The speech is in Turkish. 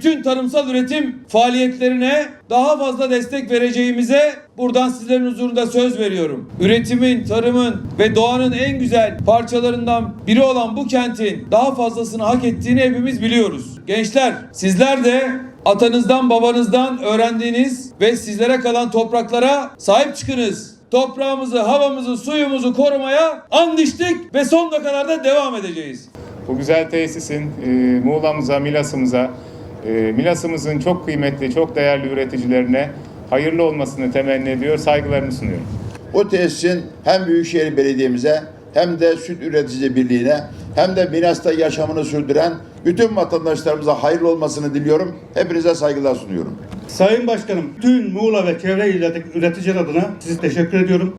bütün tarımsal üretim faaliyetlerine daha fazla destek vereceğimize buradan sizlerin huzurunda söz veriyorum. Üretimin, tarımın ve doğanın en güzel parçalarından biri olan bu kentin daha fazlasını hak ettiğini hepimiz biliyoruz. Gençler sizler de atanızdan babanızdan öğrendiğiniz ve sizlere kalan topraklara sahip çıkınız. Toprağımızı, havamızı, suyumuzu korumaya and içtik ve sonuna kadar da devam edeceğiz. Bu güzel tesisin e, Muğla'mıza, Milas'ımıza, e, Milas'ımızın çok kıymetli, çok değerli üreticilerine hayırlı olmasını temenni ediyor, saygılarımı sunuyorum. Bu tesisin hem Büyükşehir Belediye'mize hem de Süt Üretici Birliği'ne hem de Milas'ta yaşamını sürdüren bütün vatandaşlarımıza hayırlı olmasını diliyorum. Hepinize saygılar sunuyorum. Sayın Başkanım, tüm Muğla ve çevre üreticiler adına size teşekkür ediyorum.